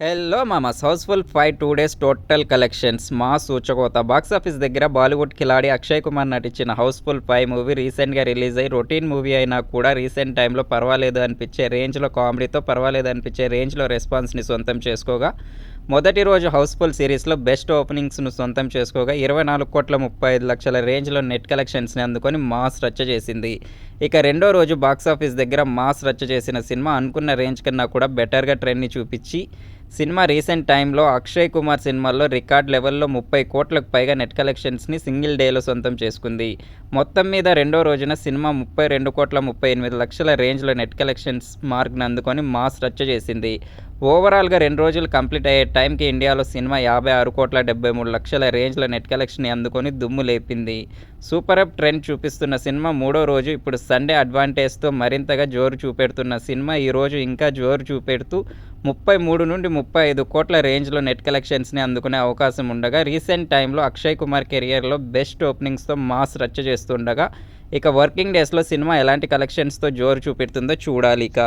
Hello మామస్ Housefull five two days total collections మా సూచకోత box office దగ్గర బాలీవుడ్ కిలాడి అక్షయ్ కుమార్ నటించిన హౌస్ఫుల్ ఫైవ్ మూవీ రీసెంట్గా రిలీజ్ అయ్యి రొటీన్ మూవీ అయినా కూడా రీసెంట్ టైంలో పర్వాలేదు అనిపించే రేంజ్లో కామెడీతో పర్వాలేదు అనిపించే రేంజ్లో రెస్పాన్స్ని సొంతం చేసుకోగా. మొదటి రోజు హౌస్ఫుల్ సిరీస్లో బెస్ట్ ఓపెనింగ్స్ను సొంతం చేసుకోగా ఇరవై నాలుగు కోట్ల ముప్పై ఐదు లక్షల రేంజ్లో నెట్ కలెక్షన్స్ని అందుకొని మాస్ రచ్చ చేసింది. ఇక రెండో రోజు బాక్సాఫీస్ దగ్గర మాస్ రచ్చ చేసిన సినిమా అనుకున్న రేంజ్ కన్నా కూడా బెటర్గా ట్రెండ్ని చూపించి సినిమా రీసెంట్ టైంలో అక్షయ్ కుమార్ సినిమాల్లో రికార్డ్ లెవెల్లో ముప్పై కోట్లకు పైగా నెట్ కలెక్షన్స్ని సింగిల్ డేలో సొంతం చేసుకుంది. మొత్తం మీద రెండో రోజున సినిమా ముప్పై రెండు కోట్ల ముప్పై ఎనిమిది లక్షల రేంజ్లో నెట్ కలెక్షన్స్ మార్క్ని అందుకొని మాస్ రచ్చ చేసింది. ఓవరాల్గా రెండు రోజులు కంప్లీట్ అయ్యే టైంకి ఇండియాలో సినిమా యాభై ఆరు కోట్ల డెబ్బై మూడు లక్షల రేంజ్లో నెట్ కలెక్షన్ అందుకొని దుమ్ము లేపింది. సూపర్ అప్ ట్రెండ్ చూపిస్తున్న సినిమా మూడో రోజు ఇప్పుడు సండే అడ్వాంటేజ్తో మరింతగా జోరు చూపెడుతున్న సినిమా ఈరోజు ఇంకా జోరు చూపెడుతూ ముప్పై మూడు నుండి ముప్పై ఐదు కోట్ల రేంజ్లో నెట్ కలెక్షన్స్ని అందుకునే అవకాశం ఉండగా రీసెంట్ టైంలో అక్షయ్ కుమార్ కెరియర్లో బెస్ట్ ఓపెనింగ్స్తో మాస్ రచ్చ చేస్తుండగా ఇక వర్కింగ్ డేస్లో సినిమా ఎలాంటి కలెక్షన్స్తో జోరు చూపెడుతుందో చూడాలి ఇక